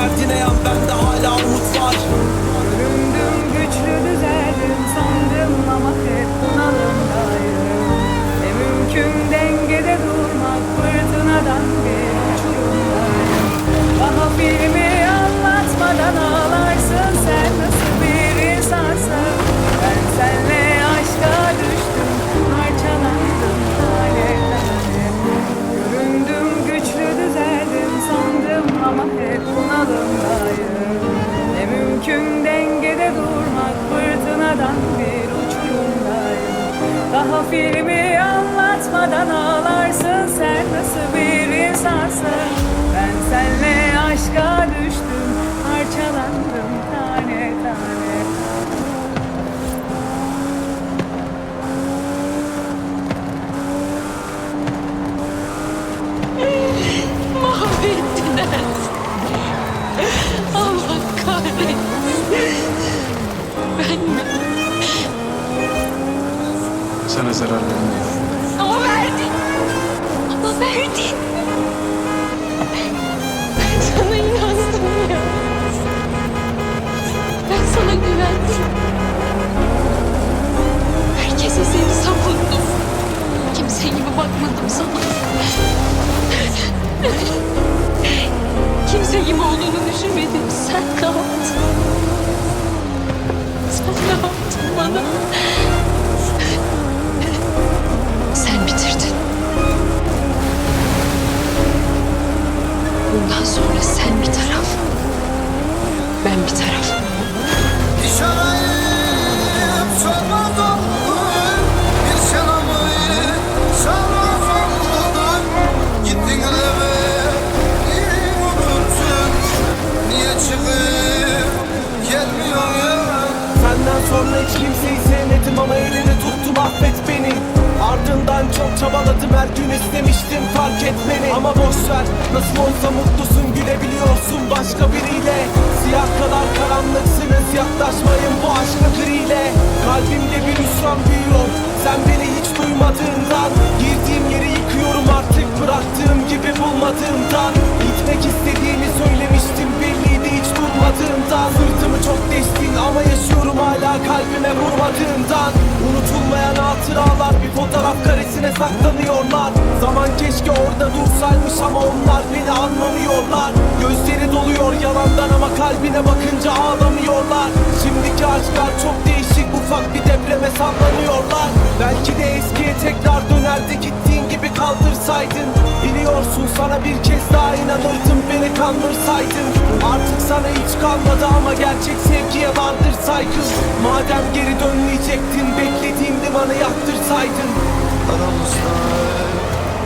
Derdine yan bende hala umut var. Göründüm güçlü düzeldim sandım ama hep bunalımdayım. Ne mümkün dengede filmi anlatmadan ağlarsın zarar vermeyeyim. Ama verdin. Ama verdin. Sana inandım ya. Ben sana güvendim. Herkese seni savundum. Kimse gibi bakmadım sana. Kimse gibi olduğunu düşünmedim. Başka biriyle. Siyah kadar karanlıksınız yaklaşmayın bu aşka griyle Kalbimde bir hüsran büyüyor sen beni hiç duymadığından. Girdiğim yeri yıkıyorum artık bıraktığım gibi bulmadığımdan. Gitmek istediğini söylemiştim belliydi hiç durmadığımdan. Sırtımı çok deştin ama yaşıyorum hala kalbime vurmadığından Unutulmayan hatıralar bir fotoğraf karesine saklanıyorlar. Zaman keşke orada dursaymış ama onlar beni anlamıyorlar. Gözleri doluyor yalandan ama kalbine bakınca ağlamıyorlar. Şimdiki aşklar çok değişik ufak bir depreme sallanıyorlar. Belki de eskiye tekrar dönerdi gittiğin gibi kaldırsaydın. Biliyorsun sana bir kez daha inanırdım beni kandırsaydın. Artık sana hiç kalmadı ama gerçek sevgiye vardır saygın Madem geri dönmeyecektin beklediğim limanı yaktırsaydın Aramızda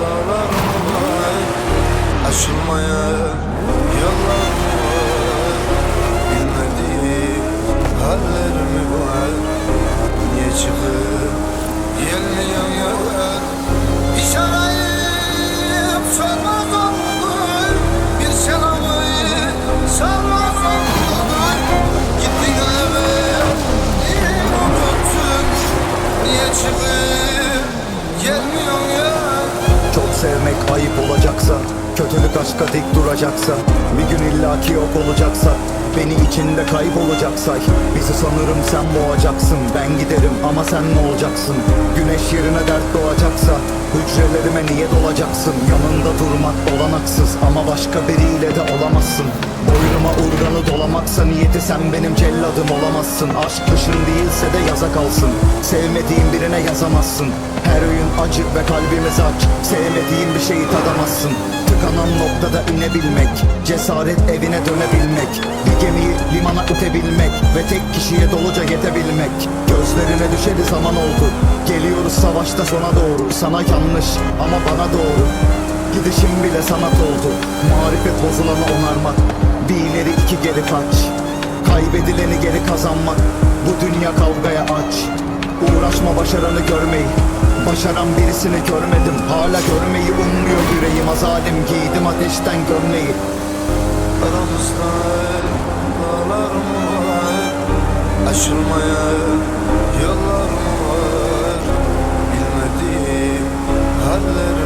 dağlar var. Aşılmayan olacaksa Kötülük aşka dik duracaksa Bir gün illaki yok olacaksa Beni içinde kaybolacaksa Bizi sanırım sen boğacaksın Ben giderim ama sen ne olacaksın? Güneş yerine dert doğacaksa Hücrelerime niye dolacaksın? Yanında durmak olanaksız Ama başka biriyle de olamazsın Boynuma urganı dolamaksa niyeti sen benim celladım olamazsın. Aşk dışın değilse de yaza kalsın. Sevmediğin birine yazamazsın. Her öğün acı ve kalbimiz aç Sevmediğin bir şeyi tadamazsın. Tıkanan noktada inebilmek Cesaret evine dönebilmek Bir gemiyi limana ötebilmek Ve tek kişiye doluca yetebilmek. Gözlerine düşeli zaman oldu. Geliyoruz savaşta sona doğru. Sana yanlış ama bana doğru Gidişim bile sanat oldu. Marifet bozulanı onarmak. Bir iki geri kaç. Kaybedileni geri kazanmak. Bu dünya kavgaya aç. Uğraşma başaranı görmeyi. Başaran birisini görmedim. Hala görmeyi ummuyor yüreğim. Azalim giydim ateşten gömleği Aramızda dağlar mı var. Aşılmaya yollar mı var. Bilmediğim haller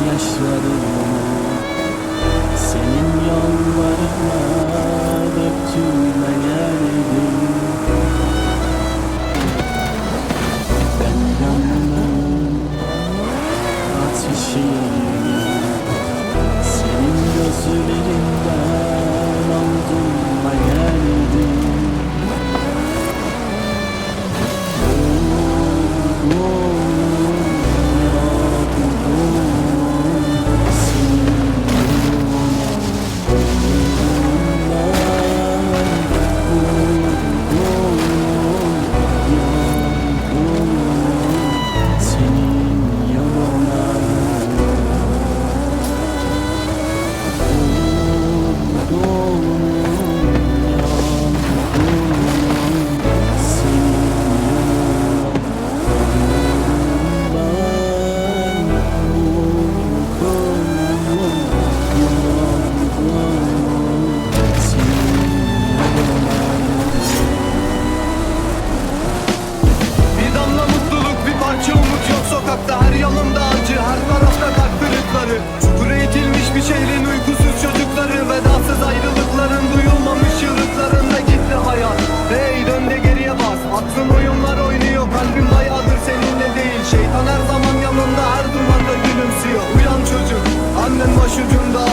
gözyaşlarımı Senin yollarına döktüm ben geldim. Ben gönlümün ateşiyim Senin gözlerin bir şehrin uykusuz çocukları Vedasız ayrılıkların duyulmamış yıllıklarında gitti hayat. Hey dön de geriye bas. Aklın oyunlar oynuyor kalbim bayağıdır seninle değil. Şeytan her zaman yanında her dumanda gülümsüyor. Uyan çocuk annen başucunda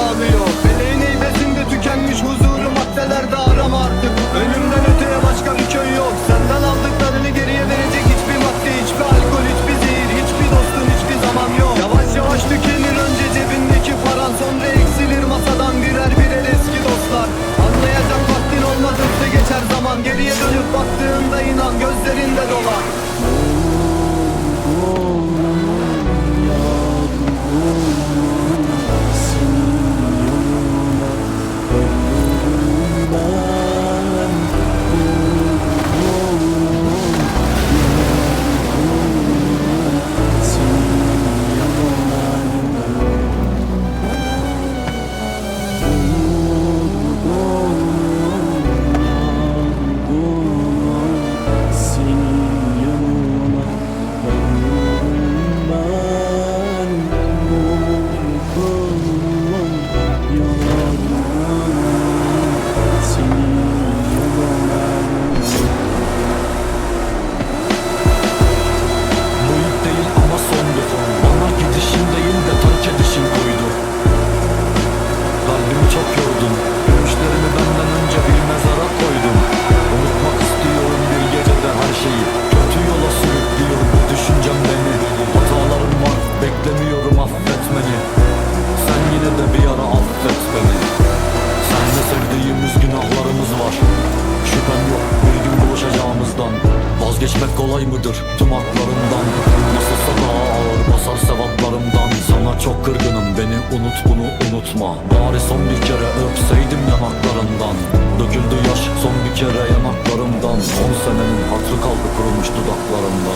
Vazgeçmek kolay mıdır? Tüm haklarımdan. Nasılsa daha ağır basar sevaplarımdan? Sana çok kırgınım. Beni unut bunu unutma. Bari son bir kere öpseydim yanaklarından. Döküldü yaş son bir kere yanaklarımdan. On senenin hatrı kaldı kurumuş dudaklarımda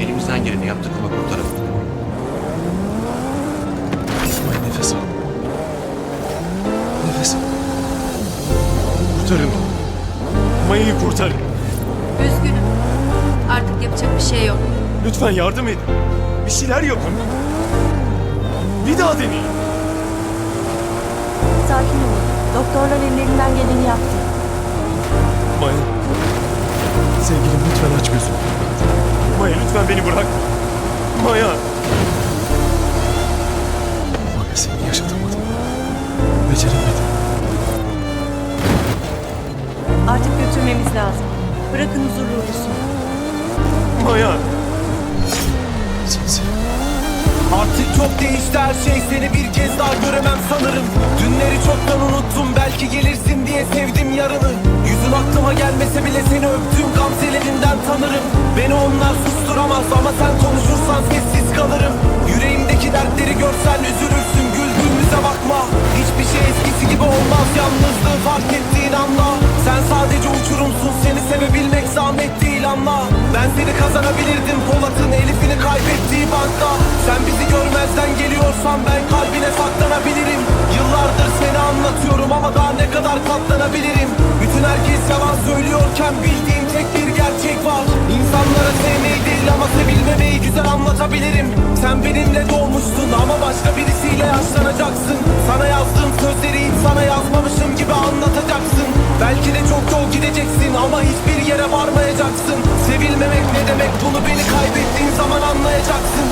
Elimizden geleni yaptık ama kurtaramadık. Maya nefes al. Nefes al. Kurtarın. Maya'yı kurtarın. Üzgünüm. Artık yapacak bir şey yok. Lütfen yardım edin. Bir şeyler yapın. Bir daha deneyin. Sakin olun. Doktorlar ellerinden geleni yaptı. Maya. Sevgilim lütfen aç gözünü. Maya lütfen beni bırak. Maya. Maya seni yaşatamadım. Beceremedim. Artık götürmemiz lazım. Bırakın huzurlu uyusun. Maya. Seviyorum. Artık çok değişti her şey seni bir kez daha göremem sanırım Dünleri çoktan unuttum belki gelirsin diye sevdim yarını Yüzün aklıma gelmese bile seni öptüğüm gamzelerinden tanırım Beni onlar susturamaz ama sen konuşursan sessiz kalırım. Yüreğimdeki dertleri görsen üzülürsün güldüğümüze bakma. Hiçbir şey eskisi gibi olmaz yalnızlığı fark ettiğin anla. Sen sadece uçurumsun seni sevebilmek zahmet değil anla. Ben seni kazanabilirdim Polat'ın Elif'ini kaybettiği bankta. Sen bizi görmezden geliyorsan ben kalbine saklanabilirim güzel anlatabilirim. Sen benimle doğmuştun ama başka birisiyle yaşlanacaksın. Sana yazdığım sözleri hiç sana yazmamışım gibi anlatacaksın. Belki de çok yol gideceksin ama hiçbir yere varmayacaksın. Sevilmemek ne demek bunu beni kaybettiğin zaman anlayacaksın